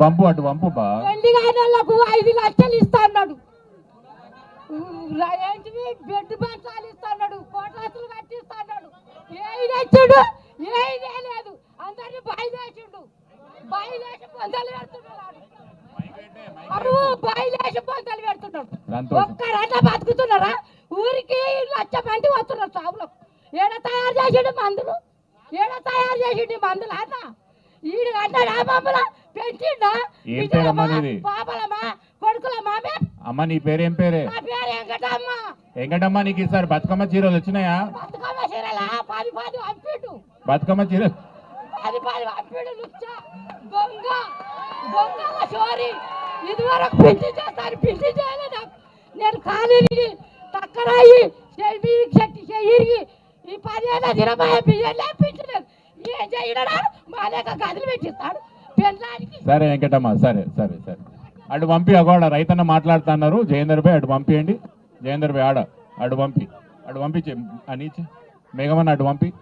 పంపు అటు పంపు పెళ్ళి కానోళ్ళకు ఐదు లక్షలు ఇస్తా అన్నాడు ఏంటివి బెడ్ పంచాలు ఇస్తా అన్నాడు కోటాసులు కట్టిస్తా అన్నాడు ఏది తెచ్చిండు ఏది లేదు అందరిని బయలుదేసిండు బయలుదేసి పొందలు పెడుతున్నాడు. బయలుదేసి పొందలు పెడుతున్నాడు. బతుకుతున్నారా ఊరికి లక్ష మంది వస్తున్నారు సాగులో ఏడ తయారు చేసిండు మందులు? ఏడ తయారు చేసిండు మందులు అన్న? ఈడు అన్నాడా మమ్మల పెంచిండా ఏం పేరమ్మా నీది? పాపలమా కొడుకులమా మే? అమ్మ నీ పేరేం పేరే నా పేరు వెంకటమ్మ వెంకటమ్మ నీకు ఈసారి బతుకమ్మ చీరలు వచ్చినాయా బతుకమ్మ చీరలా పది పది పంపిడు బతుకమ్మ చీరలు పది పది పంపిడు లుచ్చ దొంగ దొంగల చోరీ ఇదివరకు పిండి చేస్తాను పిండి చేయలేదు నాకు. నేను ఖాళీని తక్కరాయి చెయ్యి చెట్టు చెయ్యిరిగి ఈ పదిహేను దినమాయ బియ్యం లేపించలేదు ఏం చేయడా మా లేక గదులు పెట్టిస్తాడు పెళ్ళానికి సరే వెంకటమ్మ సరే సరే సరే. అటు పంపి అగోడ రైతన్న మాట్లాడుతున్నారు. జయేందర్ భాయ్ అటు పంపియండి. జయేందర్ భాయ్ ఆడ అటు పంపి. అటు పంపి అని మేఘమన్న అటు పంపి.